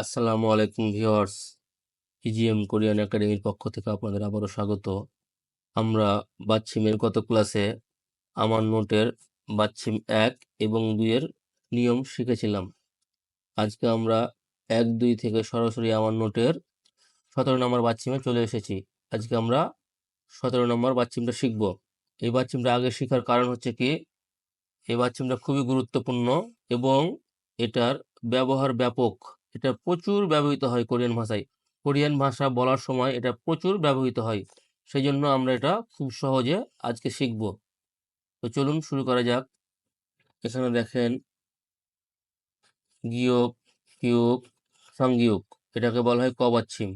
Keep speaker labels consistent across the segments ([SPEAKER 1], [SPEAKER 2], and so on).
[SPEAKER 1] আসসালামু আলাইকুম viewers. EGM Korean একাডেমির পক্ষ থেকে আপনাদের আবারও স্বাগত। আমরা বাচ্চিমের গত ক্লাসে আমার নোটের বাচ্চিম এক এবং দুইয়ের নিয়ম শিখেছিলাম। আজকে আমরা এক, দুই থেকে সরাসরি আমার নোটের সতেরো নম্বর বাচ্চিমে চলে এসেছি। আজকে আমরা সতেরো নম্বর বাচ্চিমটা শিখব। এই বাচ্চিমটা আগে শেখার কারণ হচ্ছে কি, এই বাচ্চিমটা খুবই গুরুত্বপূর্ণ এবং এটার ব্যবহার ব্যাপক। এটা প্রচুর ব্যবহৃত হয় কোরিয়ান ভাষায়। কোরিয়ান ভাষা বলার সময় এটা প্রচুর ব্যবহৃত হয়। সেই জন্য আমরা এটা খুব সহজে আজকে শিখব। তো চলুন শুরু করা যাক। এখানে দেখেন গিয়োক কিউক সংগিয়ক এটাকে বলা হয় কবাচ্ছিম।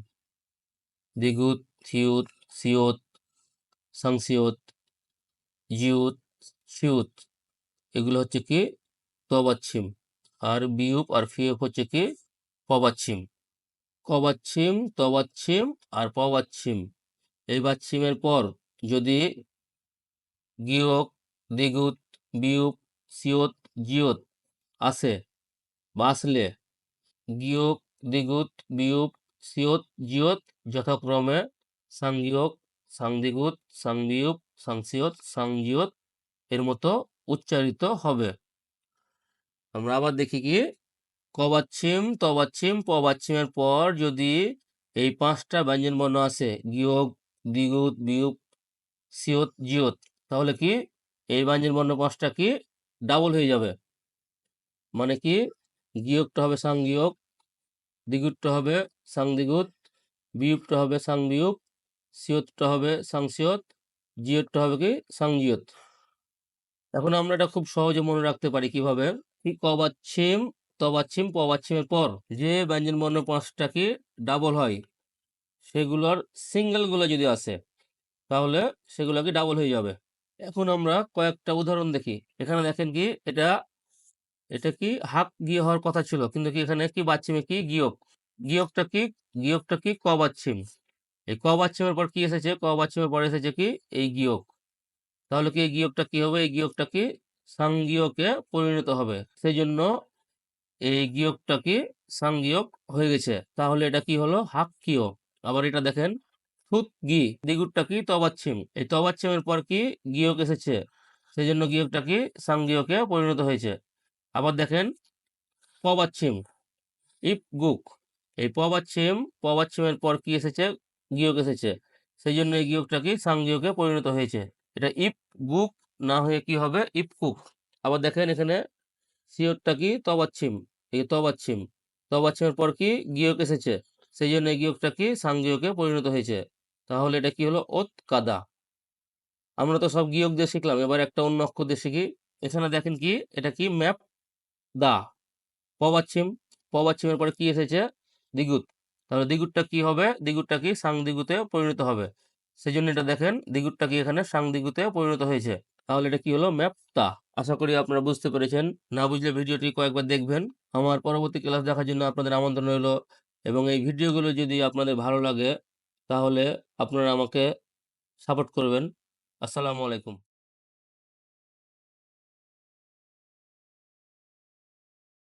[SPEAKER 1] দিগুত থিউত সিওত সংসিওত জিউত, সিউত। এগুলো হচ্ছে কি? তবাচ্ছিম আর বিউপ আর ফিউপ হচ্ছে কি? পবাচ্ছিম। কবাচ্ছিম, তবাচ্ছিম আর পবাচ্ছিম। এই বাচ্ছিমের পর যদি গিয়ক, দিগুত বিউপ সিয়ত, জিয়ত আসে বাসলে গিয়ক, দিগুত বিউপ সিয়ত, জিয়ত যথাক্রমে সাংগিয়ক, সাংদিগুত সাংবিউপ সাংসিয়ত, সাংজিয়ত এর মতো উচ্চারিত হবে। আমরা আবার দেখি কি কবাচ্ছিম, তবাচ্ছিম, পবাচ্ছিমের পর যদি এই পাঁচটা ব্যঞ্জন বর্ণ আসে গিয়োগ, দ্বিগুত, বিয়োগ, সিয়ত জিওত তাহলে কি এই ব্যঞ্জন বর্ণ পাঁচটা কি ডাবল হয়ে যাবে? মানে কি গিয়োগটা হবে সাংগিয়ক দ্বিগুতটা হবে সাংদিগুত বিয়োগটা হবে সাং সাংবিয়োগ, সিয়তটা হবে সাংসিয়ত, জিয়তটা হবে কি সাংজিয়ত। এখন আমরা এটা খুব সহজে মনে রাখতে পারি কীভাবে? কি কবাচ্ছিম তবাচ্ছিম পবাচ্ছিমের পর যে ব্যঞ্জন বর্ণ পাঁচটা কি ডাবল হয়, সেগুলোর সিঙ্গেলগুলো যদি আসে, তাহলে সেগুলো কি ডাবল হয়ে যাবে। এখন আমরা কয়েকটা উদাহরণ দেখি। এখানে দেখেন কি, এটা এটা কি হাক গিয়ে হওয়ার কথা ছিল, কিন্তু কি এখানে কি বাচ্চিমে কি গিয়ক গিয়কটা কি গিয়কটা কি ক বাচ্চিম এই ক বাচ্চিমের পর কি এসেছে? ক বাচ্চিমের পর এসেছে কি? এই গিয়ক তাহলে কি এই গিয়কটা কি হবে? এই গিয়কটা কি সাংগিয়কে পরিণত হবে। সেই জন্য এই গিয়কটা কি সাংগিয়ক হয়ে গেছে। তাহলে এটা কি হলো? হাক্কিয়। আবার এটা দেখেন ফুত গি দ্বিগুটটা কি? তবাচ্ছিম। এই তবাচ্ছিমের পর কি গিয়ক এসেছে? সেই জন্য গিয়কটা কি সাংগিয়কে পরিণত হয়েছে। আবার দেখেন, পবাচ্ছিম ইপ গুক এই পবাচ্ছিম, পবাচ্ছিমের পর কি এসেছে? গিয়ক এসেছে। সেই জন্য এই গিয়কটা কি সাংগিয়কে পরিণত হয়েছে। এটা ইপ গুক না হয়ে কি হবে? ইপ কুক আবার দেখেন এখানে, সিওরটা কি? তবাচ্ছিম। এই তবাচ্ছিম তবাচ্ছিমের পর কি? গিয়ক এসেছে। সেই জন্য এই গিয়কটা কি? সাংগিয়কে পরিণত হয়েছে। তাহলে এটা কি হলো? ওত কাদা আমরা তো সব গিয়ক দিয়ে শিখলাম। এবার একটা অন্য অক্ষর দিয়ে শিখি। এখানে দেখেন কি? এটা কি? ম্যাপ দা। পবাচ্ছিম পবাচ্ছিমের পরে কি এসেছে? দ্বিগুত তাহলে দ্বিগুতটা কি হবে? দ্বিগুতটা কি? সাংদিগুতে পরিণত হবে। সেই জন্য এটা দেখেন দ্বিগুতটা কি এখানে? সাংদিগুতে পরিণত হয়েছে। তাহলে এটা কি হলো? ম্যাপ তা আশা করি আপনারা বুঝতে পেরেছেন। না বুঝলে ভিডিওটি কয়েকবার দেখবেন। আমার পরবর্তী ক্লাস দেখার জন্য আপনাদের আমন্ত্রণ হলো এবং এই ভিডিওগুলো যদি আপনাদের ভালো লাগে, তাহলে আপনারা আমাকে সাপোর্ট করবেন। আসসালামু আলাইকুম।